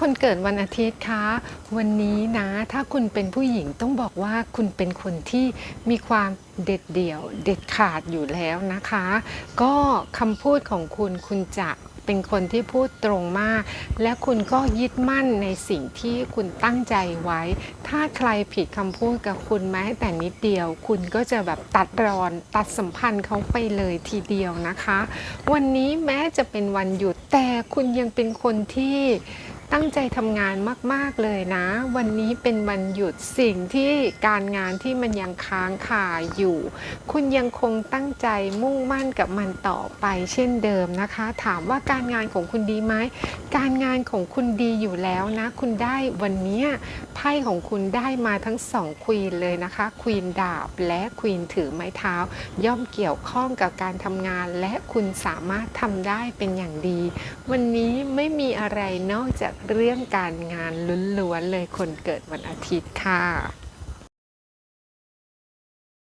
คนเกิดวันอาทิตย์คะวันนี้นะ ถ้าคุณเป็นผู้หญิงต้องบอกว่าคุณเป็นคนที่มีความเด็ดเดี่ยว เด็ดขาดอยู่แล้วนะคะ ก็คำพูดของคุณคุณจะเป็นคนที่พูดตรงมาก และคุณก็ยึดมั่นในสิ่งที่คุณตั้งใจไว้ ถ้าใครผิดคำพูดกับคุณแม้แต่นิดเดียว คุณก็จะแบบตัดรอนตัดสัมพันธ์เขาไปเลยทีเดียวนะคะ วันนี้แม้จะเป็นวันหยุดแต่คุณยังเป็นคนที่ ตั้งใจทำงานมาก ๆ เลยนะ วันนี้เป็นวันหยุดสิ่งที่การงานที่มันยังค้างคาอยู่ คุณยังคงตั้งใจมุ่งมั่นกับมันต่อไปเช่นเดิมนะคะ ถามว่าการงานของคุณดีไหม การงานของคุณดีอยู่แล้วนะ คุณได้วันนี้ไพ่ของคุณได้มาทั้งสองควีนเลยนะคะควีนดาบและควีนถือไม้เท้า ย่อมเกี่ยวข้องกับการทำงาน และคุณสามารถทำได้เป็นอย่างดี วันนี้ไม่มีอะไรนอกจากเรื่องการงานล้วนๆเลยคนเกิดวันอาทิตย์ค่ะ